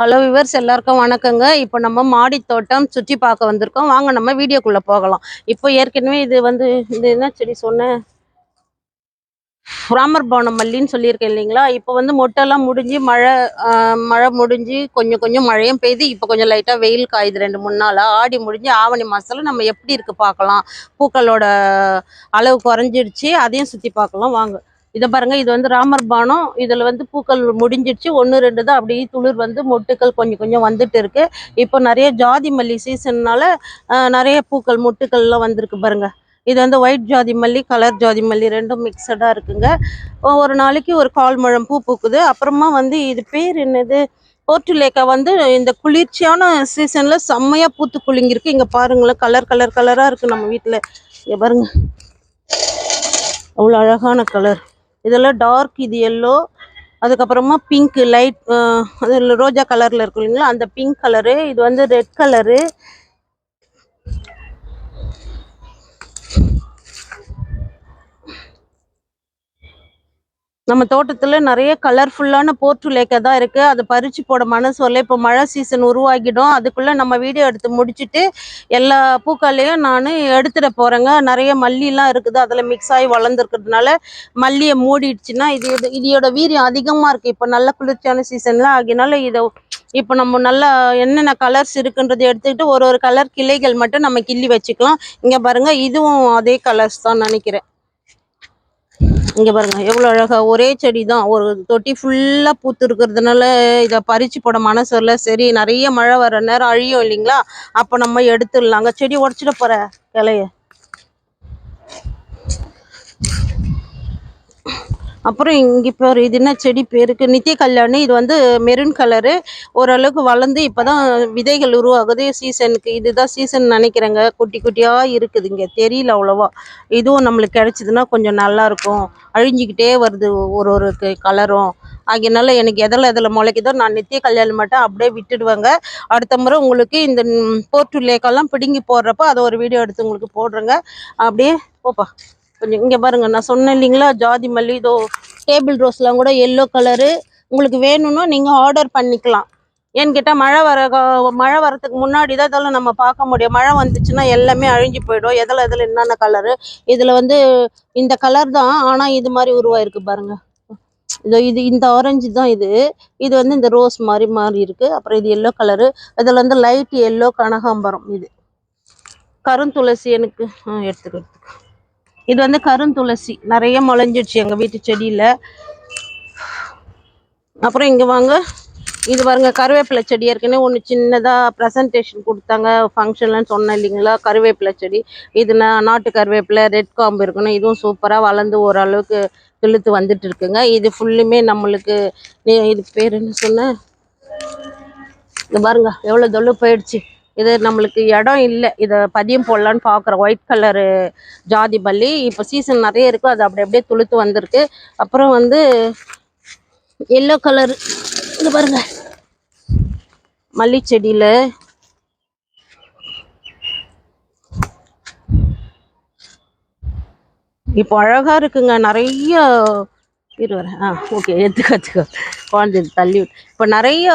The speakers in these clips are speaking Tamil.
ஹலோ விவர்ஸ் எல்லாருக்கும் வணக்கங்க. இப்போ நம்ம மாடி தோட்டம் சுற்றி பார்க்க வந்திருக்கோம். வாங்க நம்ம வீடியோக்குள்ளே போகலாம். இப்போ ஏற்கனவே இது வந்து இது என்ன செடி சொன்னேன் ராமர் பவனம் மல்லின்னு சொல்லியிருக்கேன் இல்லைங்களா? இப்போ வந்து மொட்டெல்லாம் முடிஞ்சு மழை மழை முடிஞ்சு கொஞ்சம் கொஞ்சம் மழையும் பெய்து இப்போ கொஞ்சம் லைட்டாக வெயில் காயுது ரெண்டு மூணு நாளாக ஆடி முடிஞ்சு ஆவணி மாதத்துல நம்ம எப்படி இருக்குது பார்க்கலாம். பூக்களோட அளவு குறைஞ்சிடுச்சு அதையும் சுற்றி பார்க்கலாம். வாங்க. இதை பாருங்க இது வந்து ராமர் பானம். இதில் வந்து பூக்கள் முடிஞ்சிடுச்சு. ஒன்று ரெண்டு தான் அப்படியே துளிர் வந்து மொட்டுக்கள் கொஞ்சம் கொஞ்சம் வந்துட்டு இருக்கு. இப்போ நிறைய ஜாதி மல்லி சீசன்னால நிறைய பூக்கள் மொட்டுக்கள்லாம் வந்திருக்கு பாருங்க. இது வந்து ஒயிட் ஜாதி மல்லி கலர் ஜாதி மல்லி ரெண்டும் மிக்சடாக இருக்குங்க. ஒரு நாளைக்கு ஒரு கால் முழம் பூ பூக்குது. அப்புறமா வந்து இது பேர் என்னது? போர்ட்டுலேக்கா வந்து இந்த குளிர்ச்சியான சீசனில் செம்மையாக பூத்து குளிங்கிருக்கு இங்கே பாருங்களேன் கலர் கலர் கலராக இருக்குது நம்ம வீட்டில். இங்கே பாருங்க. அவ்வளோ அழகான கலர் இதெல்லாம் டார்க் இது எல்லோ அதுக்கப்புறமா பிங்க் லைட் அது ரோஜா கலரில் இருக்கு இல்லைங்களா? அந்த பிங்க் கலரு இது வந்து ரெட் கலரு நம்ம தோட்டத்தில் நிறைய கலர்ஃபுல்லான போர்ட்டுலேக்கா தான் இருக்குது அதை பறித்து போட மனசு வரல இப்போ மழை சீசன் உருவாகிடும். அதுக்குள்ளே நம்ம வீடியோ எடுத்து முடிச்சுட்டு எல்லா பூக்களையும் நான் எடுத்துட போகிறேங்க நிறைய மல்லிலாம் இருக்குது. அதில் மிக்ஸ் ஆகி வளர்ந்துருக்கிறதுனால மல்லியை மூடிடுச்சுன்னா இது இது- இதோட வீரியம் அதிகமாக இருக்குது இப்போ நல்ல குளிர்ச்சியான சீசன்லாம் ஆகினால இதை இப்போ நம்ம நல்லா என்னென்ன கலர்ஸ் இருக்குன்றதை எடுத்துக்கிட்டு ஒரு ஒரு கலர் கிளைகள் மட்டும் நம்ம கிள்ளி வச்சுக்கலாம். இங்கே பாருங்க இதுவும் அதே கலர்ஸ் தான் நினைக்கிறேன். இங்கே பாருங்கள் எவ்வளோ அழகாக ஒரே செடி தான் ஒரு தொட்டி ஃபுல்லாக பூத்து இருக்கிறதுனால இதை பறித்து போட மனசு வரல சரி நிறைய மழை வர நேரம் அழியும் இல்லைங்களா? அப்போ நம்ம எடுத்துடலாங்க செடி உடச்சிட போகிற கிளைய. அப்புறம் இங்கே இப்போ ஒரு இது என்ன செடி பேருக்கு நித்திய கல்யாணி இது வந்து மெரூன் கலரு ஓரளவுக்கு வளர்ந்து இப்போ தான் விதைகள் உருவாகுது. சீசனுக்கு இதுதான் சீசன் நினைக்கிறேங்க. குட்டி குட்டியாக இருக்குது இங்கே. தெரியல அவ்வளோவா. இதுவும் நம்மளுக்கு கிடச்சிதுன்னா கொஞ்சம் நல்லாயிருக்கும் அழிஞ்சிக்கிட்டே வருது ஒரு ஒரு கலரும் ஆகையினால எனக்கு எதில் எதில் முளைக்குதோ நான் நித்திய கல்யாணம் மட்டும் அப்படியே விட்டுடுவேங்க. அடுத்த முறை உங்களுக்கு இந்த போர்ட்டு லேக்கெல்லாம் பிடுங்கி போடுறப்ப அதை ஒரு வீடியோ எடுத்து உங்களுக்கு போடுறேங்க. அப்படியே போப்பா. கொஞ்சம் இங்கே பாருங்க நான் சொன்னேன் இல்லைங்களா ஜாதி மல்லி இதோ டேபிள் ரோஸ்லாம் கூட எல்லோ கலரு உங்களுக்கு வேணும்னா நீங்கள் ஆர்டர் பண்ணிக்கலாம். ஏன்னு கேட்டால் மழை வர மழை வரத்துக்கு முன்னாடி தான் இதெல்லாம் நம்ம பார்க்க முடியும். மழை வந்துச்சுன்னா எல்லாமே அழிஞ்சு போயிடும். எதில் எதில் என்னென்ன கலரு இதில் வந்து இந்த கலர் தான் ஆனால் இது மாதிரி உருவாயிருக்கு பாருங்க. இதோ இது இந்த ஆரஞ்சு தான் இது. இது வந்து இந்த ரோஸ் மாதிரி மாறி இருக்கு. அப்புறம் இது எல்லோ கலரு இதில் வந்து லைட் எல்லோ கனகாம்பரம் இது. கருந்துளசி எனக்கு எடுத்துக்கிறதுக்கு. இது வந்து கருந்துளசி நிறைய முளைஞ்சிடுச்சு எங்கள் வீட்டு செடியில். அப்புறம் இங்கே வாங்க. இது பாருங்க கருவேப்பிலை செடி. ஏற்கனவே ஒன்று சின்னதாக ப்ரெசன்டேஷன் கொடுத்தாங்க ஃபங்க்ஷன்லன்னு சொன்னேன் இல்லைங்களா? கருவேப்பிலை செடி. இது நான் நாட்டு கருவேப்பிலை ரெட் காம்பு இருக்கணும். இதுவும் சூப்பராக வளர்ந்து ஓரளவுக்கு கிளுத்து வந்துட்டு இருக்குங்க. இது ஃபுல்லுமே நம்மளுக்கு இது பேர் என்ன சொன்ன இது பாருங்க எவ்வளோ தொல்லு போயிடுச்சு. இது நம்மளுக்கு இடம் இல்லை. இதை பதியம் போடலான்னு பார்க்குறோம் ஒயிட் கலரு ஜாதி பள்ளி. இப்போ சீசன் நிறைய இருக்குது அது அப்படி அப்படியே துளுத்து வந்திருக்கு. அப்புறம் வந்து எல்லோ கலர் இது பாருங்க. மல்லி செடியில். இப்போ அழகா இருக்குங்க. நிறைய இரு வரேன். ஆ ஓகே எடுத்துக்கோ எடுத்துக்கோ. குழந்தை தள்ளி விட்டு இப்போ நிறைய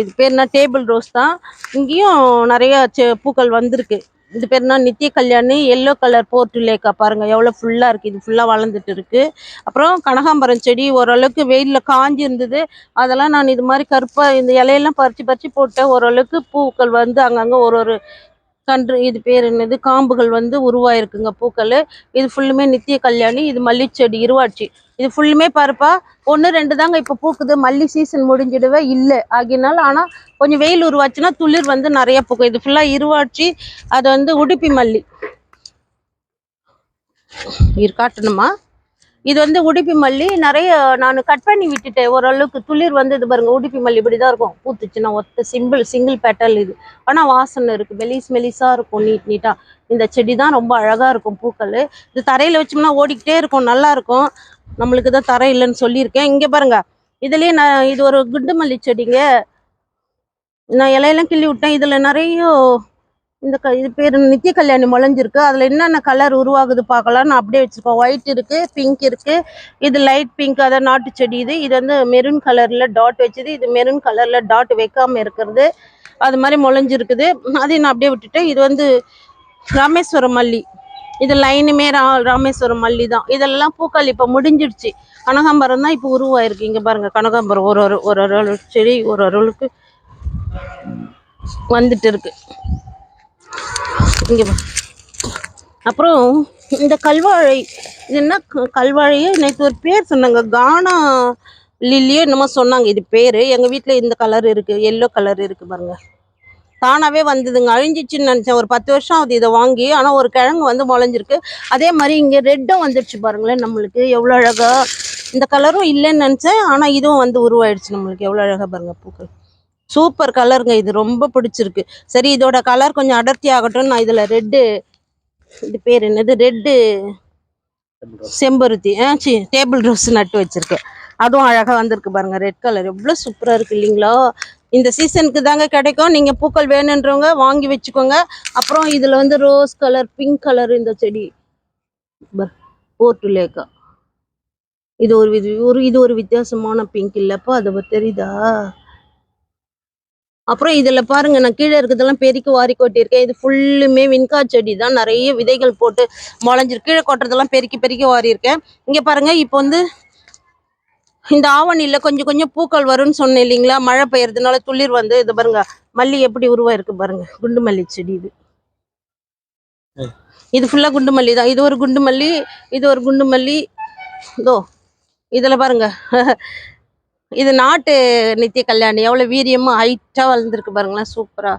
இது பேர்னா டேபிள் ரோஸ் தான். இங்கேயும் நிறைய செ- பூக்கள் வந்திருக்கு. இது பேர்னா நித்திய கல்யாணி எல்லோ கலர் போர்ட்டு லேக்கா பாருங்கள் எவ்வளோ ஃபுல்லாக இருக்குது இது ஃபுல்லாக வளர்ந்துட்டு இருக்குது அப்புறம் கனகாம்பரம் செடி ஓரளவுக்கு வெயிலில் காஞ்சி இருந்தது அதெல்லாம் நான் இது மாதிரி கருப்பாக இந்த இலையெல்லாம் பறித்து பறித்து போட்டேன். ஓரளவுக்கு பூக்கள் வந்து அங்கங்கே ஒரு ஒரு கன்று இது பேர் என்னது? காம்புகள் வந்து உருவாயிருக்குங்க பூக்கள். இது ஃபுல்லுமே நித்திய கல்யாணி இது மல்லிச்செடி இருவாட்சி. இது ஃபுல்லுமே பாருப்பா ஒன்று ரெண்டு தாங்க இப்போ பூக்குது. மல்லி சீசன் முடிஞ்சிடவே இல்லை. ஆகினால ஆனால் கொஞ்சம் வெயில் உருவாச்சுன்னா துளிர் வந்து நிறைய பூக்கும். இது ஃபுல்லாக இருவாட்சி அது வந்து உடுப்பி மல்லி. இரு காட்டணுமா? இது வந்து உடுப்பி மல்லி. நிறைய நான் கட் பண்ணி விட்டுட்டேன். ஓரளவுக்கு துளிர் வந்து இது பாருங்க உடுப்பி மல்லி இப்படி தான் இருக்கும். பூத்துச்சுன்னா ஒத்த சிம்பிள் சிங்கிள் பேட்டல் இது. ஆனால் வாசனை இருக்கு. மெலிஸ் மெலிசா இருக்கும் நீட் நீட்டா. இந்த செடி தான் ரொம்ப அழகா இருக்கும் பூக்கள். இது தரையில வச்சோம்னா ஓடிக்கிட்டே இருக்கும். நல்லா இருக்கும். நம்மளுக்கு தான் தரை இல்லைன்னு சொல்லியிருக்கேன். இங்க பாருங்க. இதுலயே நான் இது ஒரு குண்டு மல்லி செடிங்க. நான் இலையெல்லாம் கிள்ளி விட்டேன். இதுல நிறைய இந்த க இது பேர் நித்திய கல்யாணி முளைஞ்சிருக்கு. அதில் என்னென்ன கலர் உருவாகுது பார்க்கலாம்னு அப்படியே வச்சுருக்கோம். ஒயிட் இருக்குது பிங்க் இருக்குது இது லைட் பிங்க் அதான் நாட்டு செடி இது. இது வந்து மெரூன் கலரில் டாட் வச்சுது. இது மெரூன் கலரில் டாட் வைக்காமல் இருக்கிறது. அது மாதிரி முளைஞ்சிருக்குது. அதையும் நான் அப்படியே விட்டுட்டேன் இது வந்து ராமேஸ்வரம் மல்லி. இது லைனுமே ரா ராமேஸ்வரம் மல்லி தான். இதெல்லாம் பூக்கள் இப்போ முடிஞ்சிடுச்சு. கனகாம்பரம் தான் இப்போ உருவாயிருக்கு. இங்கே பாருங்க கனகாம்பரம் ஒரு ஒரு ஒரு ஒரு செடி ஒரு ஒரு அளவுக்கு வந்துட்டு இருக்கு. இங்கே அப்புறம் இந்த கல்வாழை இது என்ன க- கல்வாழையே நேற்று ஒரு பேர் சொன்னாங்க. கானா லில்லியோ என்னமோ சொன்னாங்க. இது பேர். எங்கள் வீட்டில் இந்த கலர் இருக்குது எல்லோ கலர் இருக்குது பாருங்கள் தானாகவே வந்ததுங்க. அழிஞ்சிச்சுன்னு நினச்சேன். ஒரு பத்து வருஷம் ஆகுது இதை வாங்கி. ஆனால் ஒரு கிழங்கு வந்து முளைஞ்சிருக்கு. அதே மாதிரி இங்கே ரெட்டும் வந்துடுச்சு பாருங்களேன் நம்மளுக்கு. எவ்வளோ அழகாக இந்த கலரும் இல்லைன்னு நினச்சேன். ஆனால் இதுவும் வந்து உருவாயிடுச்சு நம்மளுக்கு. எவ்வளோ அழகாக பாருங்கள் பூக்கள். சூப்பர் கலருங்க இது ரொம்ப பிடிச்சிருக்கு. சரி இதோட கலர் கொஞ்சம் அடர்த்தி ஆகட்டும். நான் இதில் ரெட்டு இது பேர் என்னது? ரெட்டு செம்பருத்தி. ஆ சி டேபிள் ரோஸ் நட்டு வச்சுருக்கேன். அதுவும் அழகாக வந்திருக்கு பாருங்க. ரெட் கலர் எவ்வளோ சூப்பராக இருக்கு இல்லைங்களா? இந்த சீசனுக்கு தாங்க கிடைக்கும். நீங்கள் பூக்கள் வேணுன்றவங்க வாங்கி வச்சுக்கோங்க. அப்புறம் இதில் வந்து ரோஸ் கலர் பிங்க் கலர் இந்த செடி. போர்ட்டுலேக்கா இது ஒரு ஒரு இது ஒரு வித்தியாசமான பிங்க் இல்லப்பா. அது தெரியுதா? அப்புறம் இதுல பாருங்க நான் கீழே இருக்கிறதெல்லாம் பெருக்கி வாரி கொட்டியிருக்கேன். இது ஃபுல்லுமே வின்கா செடி தான். நிறைய விதைகள் போட்டு முளைஞ்சிருக்கு கீழே கொட்டுறதெல்லாம் பெருக்கி பெருக்கி வாரி இருக்கேன் இங்க பாருங்க இப்போ வந்து இந்த ஆவணியில கொஞ்சம் கொஞ்சம் பூக்கள் வரும்னு சொன்னேன் இல்லைங்களா? மழை பெய்யறதுனால துளிர் வந்து இது பாருங்க மல்லி எப்படி உருவாயிருக்கு பாருங்க. குண்டு மல்லி செடி இது. இது ஃபுல்லா குண்டு மல்லி தான். இது ஒரு குண்டு மல்லி இது ஒரு குண்டு மல்லி. இதோ இதுல பாருங்க. இது நாட்டு நித்திய கல்யாணி. எவ்வளோ வீரியமாக ஹைட்டாக வளர்ந்துருக்கு பாருங்களேன். சூப்பராக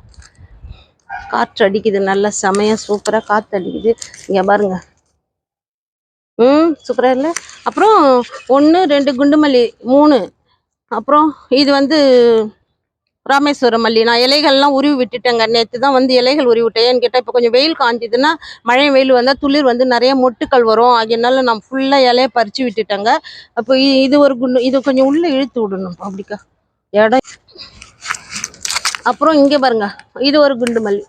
காற்று அடிக்குது நல்லா செமையாக சூப்பராக காற்று அடிக்குது. இங்கே பாருங்க. ம் சூப்பராக இல்லை? அப்புறம் ஒன்று ரெண்டு குண்டுமல்லி மூணு. அப்புறம் இது வந்து ராமேஸ்வரம் மல்லி நான் இலைகள்லாம் உருவி விட்டுட்டேங்க. நேற்று தான் வந்து இலைகள் உருவி விட்டேன். ஏன்னு கேட்டால் இப்போ கொஞ்சம் வெயில் காஞ்சிதுன்னா மழை வெயில் வந்தால் துளிர் வந்து நிறைய மொட்டுக்கள் வரும். அதனால நான் ஃபுல்லாக இலையை பறித்து விட்டுட்டேங்க. அப்போ இது ஒரு குண்டு இது கொஞ்சம் உள்ளே இழுத்து விடணும். அப்படிக்கா. இடம் அப்புறம் இங்கே பாருங்க. இது ஒரு குண்டு மல்லி.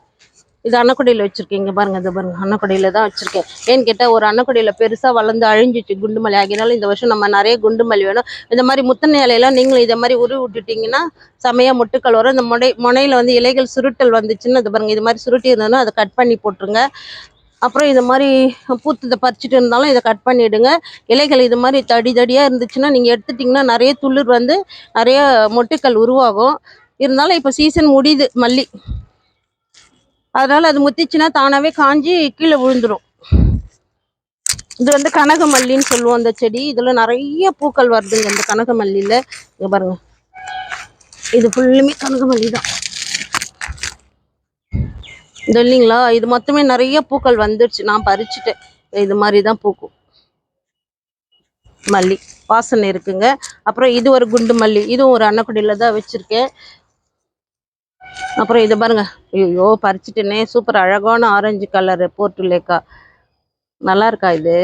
இது அன்னக்குடியில் வச்சுருக்கேன். இங்கே பாருங்கள் இது பாருங்கள் அன்னக்குடியில் தான் வச்சுருக்கேன். ஏன்னு கேட்டால் ஒரு அன்னக்குடியில் பெருசாக வளர்ந்து அழிஞ்சிச்சு குண்டு மலை ஆகினாலும் இந்த வருஷம் நம்ம நிறைய குண்டு மல்லி வேணும். இந்த மாதிரி முத்தனை இலையெல்லாம் நீங்களும் இதை மாதிரி உருவி விட்டுட்டிங்கன்னா செமையாக முட்டுக்கள் வரும். இந்த முனை முனையில் வந்து இலைகள் சுருட்டல் வந்துச்சுன்னு இது பாருங்கள் இது மாதிரி சுருட்டி இருந்ததுன்னா அதை கட் பண்ணி போட்டுருங்க. அப்புறம் இது மாதிரி பூத்ததை பறிச்சுட்டு இருந்தாலும் இதை கட் பண்ணிவிடுங்க இலைகள் இது மாதிரி தடி தடியாக இருந்துச்சுன்னா நீங்கள் எடுத்துட்டிங்கன்னா நிறைய துளிர் வந்து நிறைய மொட்டுக்கள் உருவாகும். இருந்தாலும் இப்போ சீசன் முடியுது மல்லி. அதனால் அது முத்திச்சுன்னா தானாகவே காஞ்சி கீழே விழுந்துடும் இது வந்து கனகமல்லின்னு சொல்லுவோம் அந்த செடி. இதில் நிறைய பூக்கள் வருதுங்க இந்த கனகமல்லியில். இங்கே பாருங்க. இது ஃபுல்லுமே கனகமல்லி தான். இது இல்லைங்களா? இது மொத்தமே நிறைய பூக்கள் வந்துடுச்சு நான் பறிச்சுட்டேன். இது மாதிரி தான் பூக்கும். மல்லி. வாசனை இருக்குங்க. அப்புறம் இது ஒரு குண்டு மல்லி. இதுவும் ஒரு அன்னக்குடியில் தான் வச்சுருக்கேன். அப்புறம் இதை பாருங்க. ஐயோ பறிச்சுட்டேனே. சூப்பர். அழகான ஆரஞ்சு கலரு போர்ட்டுலேக்கா நல்லா இருக்கா இது?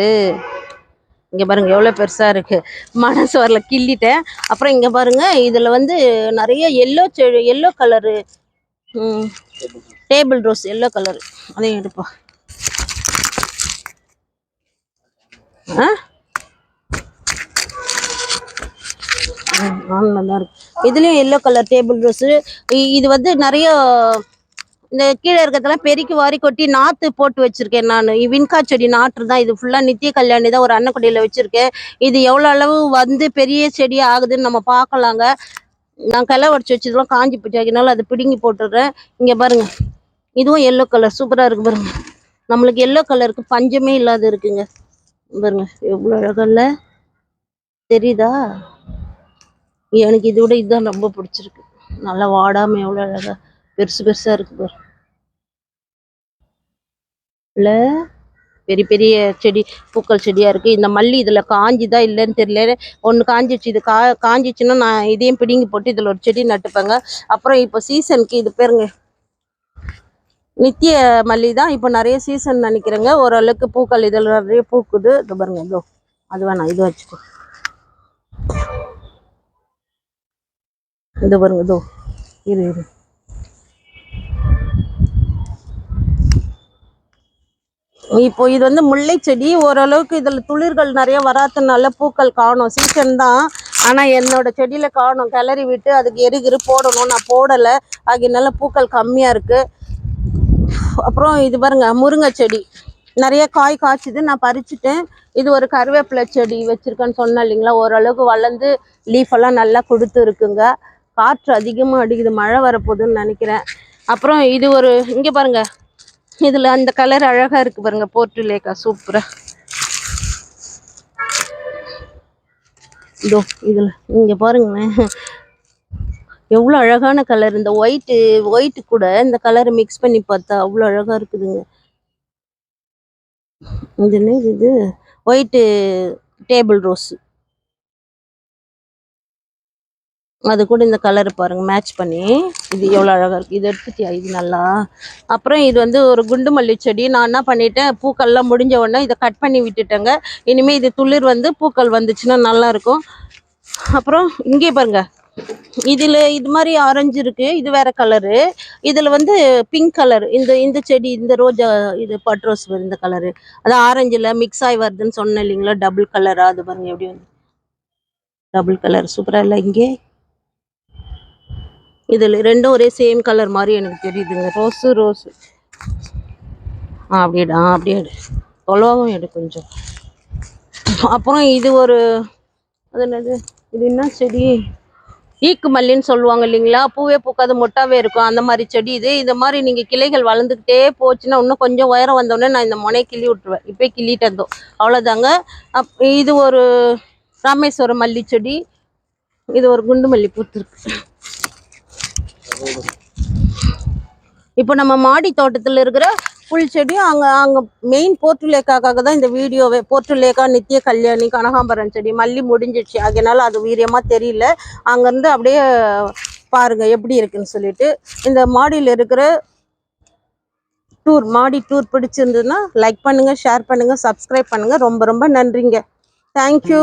இங்கே பாருங்க எவ்வளோ பெருசாக இருக்கு. மனசு வரல கிள்ளிட்டேன். அப்புறம் இங்கே பாருங்க இதில் வந்து நிறைய எல்லோ செடி yellow colour table rose yellow colour அதையும் எடுப்பா ஆ? ஆன்ல தான் இருக்கு. இதுலயும் எல்லோ கலர் டேபிள் ரோஸ் இது வந்து நிறைய இந்த கீழே இருக்கிறதெல்லாம் பெருக்கி வாரி கொட்டி நாத்து போட்டு வச்சிருக்கேன் நான். வின்கா செடி நாற்று தான் இது. ஃபுல்லா நித்திய கல்யாணி தான் ஒரு அன்னக்குடியில வச்சிருக்கேன். இது எவ்வளோ அளவு வந்து பெரிய செடி ஆகுதுன்னு நம்ம பார்க்கலாங்க. நான் கிளை உடச்சி வச்சதெல்லாம் காஞ்சி போச்சு. அதனால அதை பிடுங்கி போட்டுடுறேன். இங்க பாருங்க. இதுவும் எல்லோ கலர் சூப்பரா இருக்கு பாருங்க. நம்மளுக்கு எல்லோ கலருக்கு பஞ்சமே இல்லாத இருக்குங்க. பாருங்க. எவ்வளோ அழகல்ல தெரியுதா? எனக்கு இதை விட இதுதான் ரொம்ப பிடிச்சிருக்கு. நல்லா வாடாம எவ்வளோ அழகா பெருசு பெருசா இருக்கு பாரு. இல்ல பெரிய பெரிய செடி பூக்கள் செடியா இருக்கு. இந்த மல்லி இதுல காஞ்சிதா இல்லைன்னு தெரியல. ஒன்று காஞ்சிச்சு இது கா காஞ்சிச்சுன்னா நான் இதையும் பிடுங்கி போட்டு இதுல ஒரு செடி நட்டுப்பேங்க. அப்புறம் இப்போ சீசனுக்கு இது பேருங்க நித்திய மல்லி தான் இப்போ நிறைய சீசன் நினைக்கிறேங்க. ஓரளவுக்கு பூக்கள் இதில் நிறைய பூக்குது. இது பாருங்க இதோ அது வேணாம் இது வச்சுக்கோ. இது பாருங்க இதோ. இரு இரு. இப்போ இது வந்து முல்லை செடி ஓரளவுக்கு இதில் துளிர்கள் நிறைய வராதனால பூக்கள் காணும். சீசன் தான். ஆனால் என்னோட செடியில் காணும். கிளறி விட்டு அதுக்கு எருகிரு போடணும். நான் போடலை. ஆகியனால பூக்கள் கம்மியாக இருக்குது அப்புறம் இது பாருங்க முருங்கை செடி. நிறைய காய் காய்ச்சுது. நான் பறிச்சுட்டேன். இது ஒரு கருவேப்பிலை செடி வச்சிருக்கேன்னு சொன்னேன் இல்லைங்களா? ஓரளவுக்கு வளர்ந்து லீஃப் எல்லாம் நல்லா கொடுத்து இருக்குங்க. காற்று அதிகமாக அடிக்குது மழை வரப்போகுதுன்னு நினைக்கிறேன். அப்புறம் இது ஒரு இங்கே பாருங்க. இதில் அந்த கலர் அழகாக இருக்குது பாருங்க போர்ட்டுலேக்கா சூப்பராக இதோ இதில் இங்கே பாருங்களேன். எவ்வளோ அழகான கலர் இந்த ஒயிட்டு ஒயிட்டு கூட இந்த கலரை மிக்ஸ் பண்ணி பார்த்தா அவ்வளோ அழகாக இருக்குதுங்க. இது என்ன இது? ஒயிட்டு டேபிள் ரோஸு அது கூட இந்த கலர் பாருங்க மேட்ச் பண்ணி. இது எவ்வளோ அழகாக இருக்குது இது எடுத்துட்டியா? இது நல்லா. அப்புறம் இது வந்து ஒரு குண்டு மல்லி செடி. நான் என்ன பண்ணிட்டேன்? பூக்கள்லாம் முடிஞ்ச உடனே இதை கட் பண்ணி விட்டுட்டேங்க. இனிமேல் இது துளிர் வந்து பூக்கள் வந்துச்சுன்னா நல்லா இருக்கும். அப்புறம் இங்கே பாருங்க. இதில் இது மாதிரி ஆரஞ்சு இருக்குது இது வேறு கலரு இதில் வந்து பிங்க் கலர் இந்த இந்த செடி இந்த ரோஜா இது பட் ரோஸ் இந்த கலரு அது ஆரஞ்சில் மிக்ஸ் ஆகி வருதுன்னு சொன்னேன் இல்லைங்களா? டபுள் கலராக அது பாருங்க எப்படி வந்து டபுள் கலர் சூப்பராக இல்லை இங்கே? இதில் ரெண்டும் ஒரே சேம் கலர் மாதிரி எனக்கு தெரியுதுங்க. ரோஸு ரோஸு ஆ அப்படியேடா அப்படியே எடு தொலைவாகவும் எடு கொஞ்சம். அப்புறம் இது ஒரு அது என்னது? இது என்ன செடி? ஈக்கு மல்லின்னு சொல்லுவாங்க இல்லைங்களா? பூவே பூக்காது மொட்டாவே இருக்கும். அந்த மாதிரி செடி இது. இந்த மாதிரி நீங்கள் கிளைகள் வளர்ந்துக்கிட்டே போச்சுன்னா இன்னும் கொஞ்சம் உயரம் வந்தோடனே நான் இந்த முனையை கிள்ளி விட்டுருவேன். இப்போ கிள்ளிட்டு தோ அவ்வளோதாங்க அப் இது ஒரு ராமேஸ்வரம் மல்லி செடி. இது ஒரு குண்டு மல்லி பூத்துருக்கு இப்போ நம்ம மாடி தோட்டத்தில் இருக்கிற புல் செடியும் அங்கே அங்கே மெயின் போர்ட்டுலேக்காக தான் இந்த வீடியோவே போர்ட்டுலேக்கா நித்திய கல்யாணி கனகாம்பரம் செடி மல்லி முடிஞ்சிடுச்சு. அதனால அது வீரியமாக தெரியல. அங்கேருந்து அப்படியே பாருங்க எப்படி இருக்குன்னு சொல்லிட்டு. இந்த மாடியில் இருக்கிற டூர் மாடி டூர் பிடிச்சிருந்ததுன்னா லைக் பண்ணுங்கள் ஷேர் பண்ணுங்கள் சப்ஸ்கிரைப் பண்ணுங்கள் ரொம்ப ரொம்ப நன்றிங்க. தேங்க்யூ